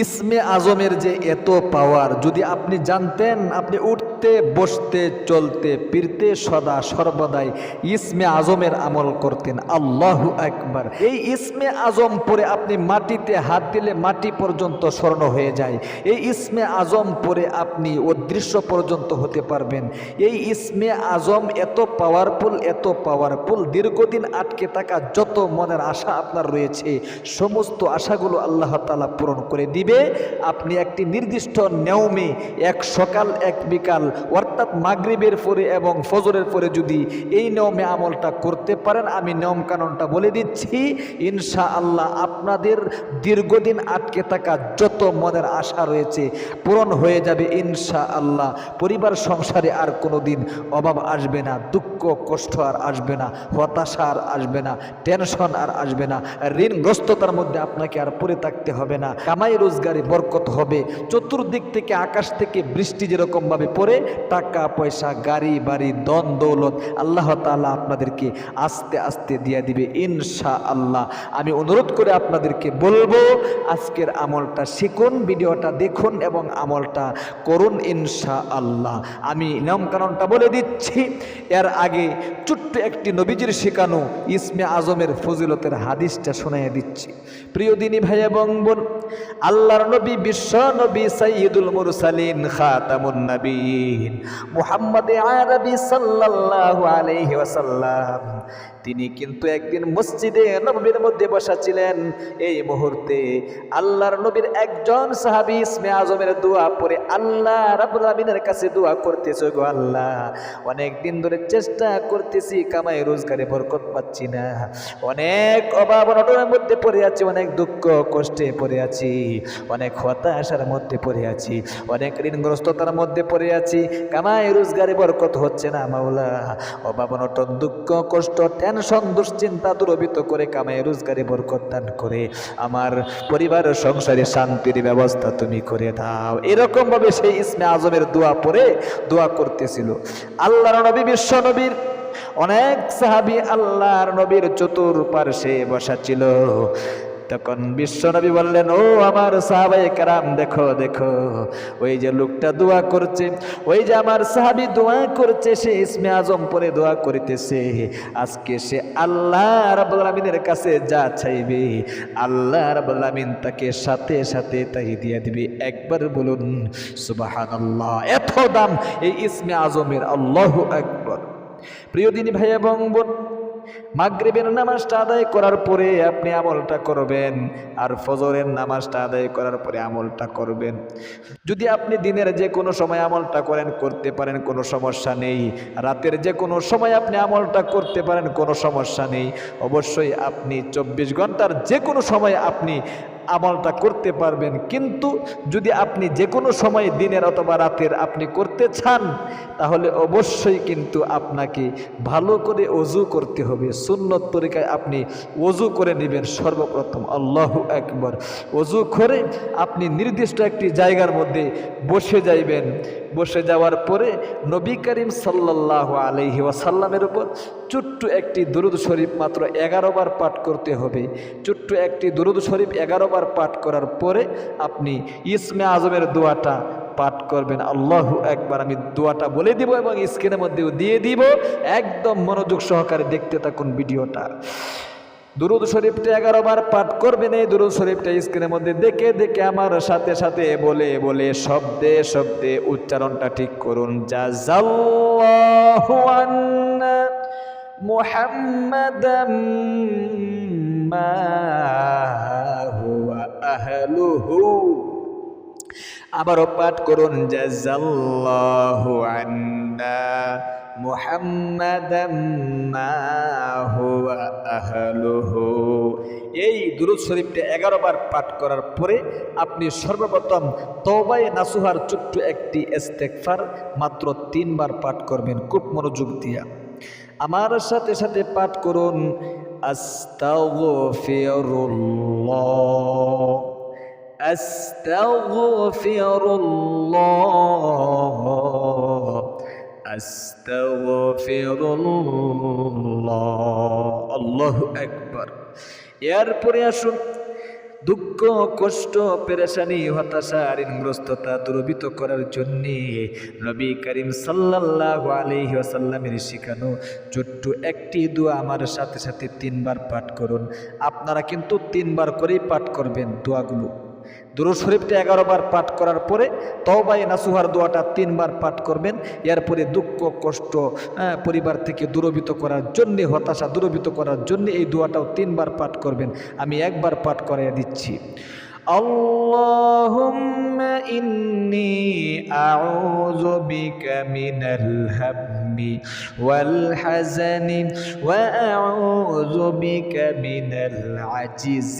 ইসমে আজমের যে এত পাওয়ার যদি আপনি জানতেন, আপনি উঠতে, বসতে, চলতে, ফিরতে সদা সর্বদাই ইসমে আজমের আমল করতেন। আল্লাহ একবার এই ইসমে আজম পরে আপনি মাটিতে হাত দিলে মাটি পর্যন্ত স্বর্ণ হয়ে যায়। এই ইসমে আজম পরে আপনি অদৃশ্য পর্যন্ত হতে পারবেন। এই ইসমে আজম এত পাওয়ারফুল এত পাওয়ারফুল দীর্ঘদিন আটকে থাকা যত মনের আশা আপনার রয়েছে, সমস্ত আশাগুলো আল্লাহ তালা পূরণ করে দিবে, আপনি একটি নির্দিষ্ট নিয়মে এক সকাল, এক বিকাল, অর্থাৎ মাগরিবের পরে এবং ফজরের পরে যদি এই নিয়মে আমলটা করতে পারেন, আমি নিয়ম কানুনটা বলে দিচ্ছি ইনশা আল্লাহ আপনাদের দীর্ঘদিন আটকে থাকা যত মনের আশা রয়েছে পূরণ হয়ে যাবে ইনশা আল্লাহ পরিবার সংসারে আর কোনো দিন অভাব আসবে না, দুঃখ, কষ্ট আর আসবে না, হতাশা আর আসবে না, টেনশন আর আসবে না, ঋণগ্রস্ততার মধ্যে আপনাকে আর পড়ে থাকতে হবে না। কামাই রোজগারে বরকত হবে। চতুর্দিক থেকে আকাশ থেকে বৃষ্টি যেরকমভাবে পড়ে, টাকা, পয়সা, গাড়ি, বাড়ি দন দৌলত আল্লাহ তাআলা আপনাদেরকে আস্তে আস্তে দিয়ে দিবে ইনশা আল্লাহ আমি অনুরোধ করে আপনাদেরকে বলব, আজকের আমলটা শিখুন, ভিডিওটা দেখুন এবং আমলটা করুন ইনশা আল্লাহ আমি নিয়মকানুনটা বলে দিচ্ছি, এর আগে ছোট্ট একটি নবীজির শেখানো ইসমে আজমের ফজিলতের হাদিসটা শোনাই দিচ্ছি। প্রিয় দিনী ভাই এবং আল্লাহর নবী, বিশ্ব নবী, সাইয়্যিদুল মুরসালিন, খাতামুন নবীন। মুহাম্মদ আরবি সাল্লাল্লাহু আলাইহি ওয়াসাল্লাম। তিনি কিন্তু একদিন মসজিদে নবীর মধ্যে বসা ছিলেন এই মুহূর্তে আল্লাহর নবীর একজন সাহাবী ইসমে আজমের দোয়া পড়ে, আল্লাহ রাব্বুল আমিনের কাছে দোয়া করতেছে গো আল্লাহ। অনেক দিন ধরে চেষ্টা করতেছি, কামাই রোজগারে বরকত পাচ্ছি না। অনেক অভাব অনটনের মধ্যে পড়ে আছি, অনেক দুঃখ কষ্টে পড়ে আছি। অনেক হতাশার মধ্যে পড়ে আছি, অনেক ঋণগ্রস্ততার মধ্যে পড়ে আছি। কামাই রোজগারে বরকত হচ্ছে না, মাওলা। অভাব দুঃখ, কষ্ট, টেনশন, দুশ্চিন্তা দুরবিত করে কামাই রোজগারে বরকত দান করে আমার পরিবার, সংসারে শান্তির ব্যবস্থা তুমি করে দাও। এরকম ভাবে সেই ইসমে আজমের দোয়া পড়ে দোয়া করতেছিল। আল্লাহর নবী, বিশ্ব নবীর অনেক সাহাবী আল্লাহর নবীর চতুর্পার্শ্বে বসা ছিল। তখন বিশ্বনবী বললেন, ও আমার সাহাবাই কারাম, দেখো দেখো, ওই যে লোকটা দোয়া করছে, ওই যে আমার সাহাবি দোয়া করছে, সে ইসমে আজম পরে দোয়া করিতেছে। আজকে সে আল্লাহ আমিনের কাছে যা চাইবে, আল্লাহ আমিন তাকে সাথে সাথে তাই দিয়ে দিবে। একবার বলুন সুবাহান আল্লাহ এত দাম এই ইসমে আজমের, আল্লাহু একবার প্রিয় দিনী ভাই এবং বোন মাগরিবের নামাজটা আদায় করার পরে আপনি আমলটা করবেন আর ফজরের নামাজটা আদায় করার পরে আমলটা করবেন। যদি আপনি দিনের যে কোনো সময় আমলটা করেন, করতে পারেন, কোনো সমস্যা নেই। রাতের যে কোনো সময় আপনি আমলটা করতে পারেন, কোনো সমস্যা নেই। অবশ্যই আপনি চব্বিশ ঘণ্টার যে কোনো সময় আপনি আমলটা করতে পারবেন। কিন্তু যদি আপনি যে কোনো সময় দিনের অথবা রাতের আপনি করতে চান, তাহলে অবশ্যই কিন্তু আপনাকে ভালো করে অজু করতে হবে। সুন্নত তরিকায় আপনি অজু করে নেবেন সর্বপ্রথম। আল্লাহ একবার অজু করে আপনি নির্দিষ্ট একটি জায়গার মধ্যে বসে যাইবেন। বসে যাওয়ার পরে নবী করিম সাল্লাহ আলহি ওয়াসাল্লামের উপর ছোট্ট একটি দুরুদ শরীফ মাত্র এগারো বার পাঠ করতে হবে। ছোট্ট একটি দুরুদ শরীফ এগারো বার পাঠ করার পরে আপনি ইসমে আজমের দোয়াটা পাঠ করবেন। আল্লাহ একবার আমি দোয়াটা বলে দিব এবং স্ক্রিনের মধ্যেও দিয়ে দিব। একদম মনোযোগ সহকারে দেখতে থাকুন ভিডিওটা। দুরুদ শরীফটা এগারো বার পাঠ করবেন এই দুরুদ শরীফটা স্ক্রিনের মধ্যে দেখে দেখে আমার সাথে সাথে বলে বলে, শব্দে শব্দে উচ্চারণটা ঠিক করুন। যা মুহাম্মাদাম আবারও পাঠ করুন। জাজাল্লাহু আন্না এই দুরুদ শরীফটা এগারো বার পাঠ করার পরে আপনি সর্বপ্রথম তবাই নাসুহার ছোট্ট একটি এস্তেকফার মাত্র তিনবার পাঠ করবেন, খুব মনোযোগ দিয়া। আমার সাথে সাথে পাঠ করুন, আস্তাগফিরুল্লাহ। আস্তাগফিরুল্লাহ। আল্লাহ একবার এরপরে আসুন। দুঃখ, কষ্ট, পেরেশানি, হতাশা, ঋণগ্রস্ততা দুর্বিত করার জন্যে নবী করিম সাল্লাহ আলহি আসাল্লামের শিখানো ছোট্ট একটি দোয়া আমার সাথে সাথে তিনবার পাঠ করুন। আপনারা কিন্তু তিনবার করেই পাঠ করবেন দোয়াগুলো। দুরুদ শরীফটা এগারো বার পাঠ করার পরে তওবাই নাসুহার দোয়াটা তিনবার পাঠ করবেন এরপরে দুঃখ কষ্ট হ্যাঁ, পরিবার থেকে দূরবিত করার জন্য হতাশা দূরবিত করার জন্য এই দোয়াটাও তিনবার পাঠ করবেন আমি একবার পাঠ করাইয়া দিচ্ছি اللهم إني أعوذ بك من الهم والحزن وأعوذ بك من العجز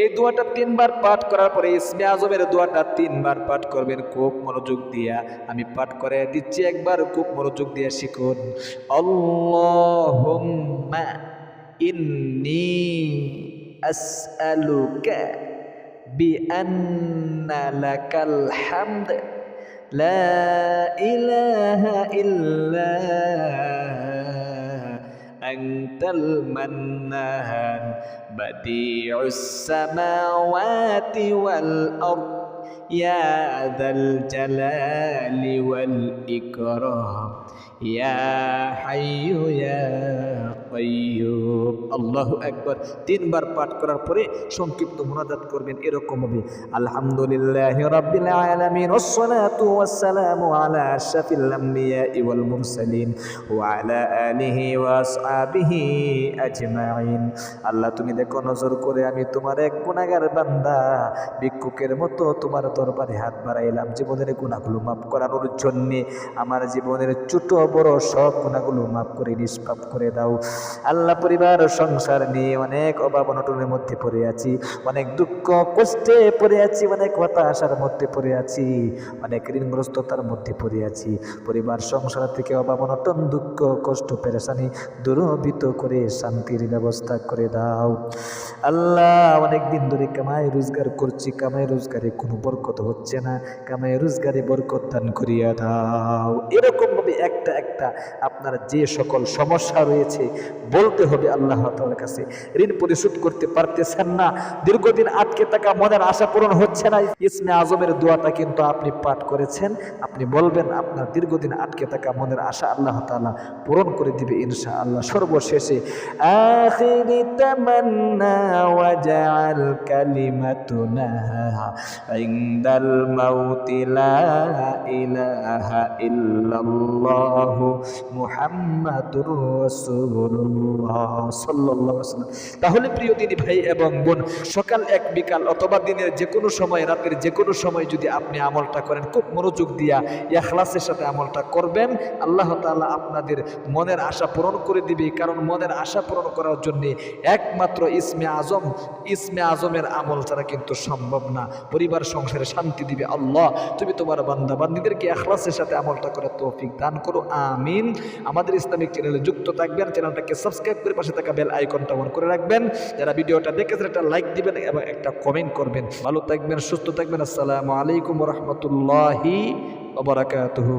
এই দোয়াটা তিনবার পাঠ করার পরে ইসমে আজমের দোয়াটা তিনবার পাঠ করবেন, খুব মনোযোগ দিয়া। আমি পাঠ করে দিচ্ছি, একবার খুব মনোযোগ দিয়া শিখুন। আল্লাহুম্মা ইন্নি আসআলুকা বিআন্না লাকাল হামদ, লা ইলাহা ইল্লা المنان بديع السماوات والأرض يا ذا الجلال والإكرام. يا حي يا قيوم الله أكبر তিনবার পাঠ করার পরে সংক্ষিপ্ত মোনাজাত করবেন এরকম হবে আলহামদুলিল্লাহ রাব্বিল আলামিন ওয়াসসালাতু ওয়াসসালামু আলা আশরাফিল আমবিয়াই ওয়াল মুরসালিন ওয়া আলা আলিহি ওয়া আসহাবিহি আজমাইন আল্লাহ তুমি দেখো নজর করে আমি তোমার এক গুনাহগার বান্দা ভিক্ষুকের মতো তোমার দরবারে হাত বাড়াইলাম জীবনের গুণাগুলো মাফ করানোর জন্যে আমার জীবনের ছোট বড় সব গুণাগুলো মাফ করে নিষ্পাপ করে দাও আল্লাহ পরিবার ও সংসার নিয়ে অনেক অভাব অনটনের মধ্যে পড়ে আছি, অনেক দুঃখ, কষ্টে পড়ে আছি, অনেক হতাশার মধ্যে পড়ে আছি, অনেক ঋণগ্রস্ততার মধ্যে পড়ে আছি। পরিবার, সংসার থেকে অভাব অনটন, দুঃখ, কষ্ট, পেরেশানি দূরবিত করে শান্তির ব্যবস্থা করে দাও। আল্লাহ অনেক দিন ধরে কামাই রোজগার করছি কামাই রোজগারে কোনো বরকত হচ্ছে না কামাই রোজগারে বরকত দান করিয়া দাও। এরকমভাবে একটা একটা আপনার যে সকল সমস্যা রয়েছে বলতে হবে আল্লাহ তাআলার কাছে। ঋণ পরিশোধ করতে পারতেছেন না। দীর্ঘদিন আটকে থাকা মনের আশা পূরণ হচ্ছে না। ইসমে আজমের দোয়াটা কিন্তু আপনি পাঠ করেছেন। আপনি বলবেন, আপনার দীর্ঘদিন আটকে থাকা মনের আশা আল্লাহ তাআলা পূরণ করে দিবে ইনশা আল্লাহ সর্বশেষে, আখিরি ইলাহা ইল্লাল্লাহ মুহাম্মাদুর ওয়াসাল্লাম তাহলে প্রিয় দিনী ভাই এবং বোন, সকাল এক বিকাল অথবা দিনের যে কোনো সময়, রাতের যে কোনো সময় যদি আপনি আমলটা করেন, খুব মনোযোগ দিয়া ইখলাসের সাথে আমলটা করবেন। আল্লাহ তাআলা আপনাদের মনের আশা পূরণ করে দিবে। কারণ মনের আশা পূরণ করার জন্য একমাত্র ইসমে আজম, ইসমে আজমের আমল ছাড়া কিন্তু সম্ভব না। পরিবার, সংসারে শান্তি দিবে আল্লাহ। তুমি তোমার বান্দা বান্দিদেরকে এখলাসের সাথে আমলটা করে তৌফিক দান করো। আমিন। আমাদের ইসলামিক চ্যানেলে যুক্ত থাকবেন। চ্যানেলটাকে সাবস্ক্রাইব করে পাশে থাকা বেল আইকনটা অন করে রাখবেন। যারা ভিডিওটা দেখেছেন, একটা লাইক দিবেন এবং একটা কমেন্ট করবেন। ভালো থাকবেন, সুস্থ থাকবেন। আসসালামু আলাইকুম রহমতুল্লাহি ওবরাকাতুহু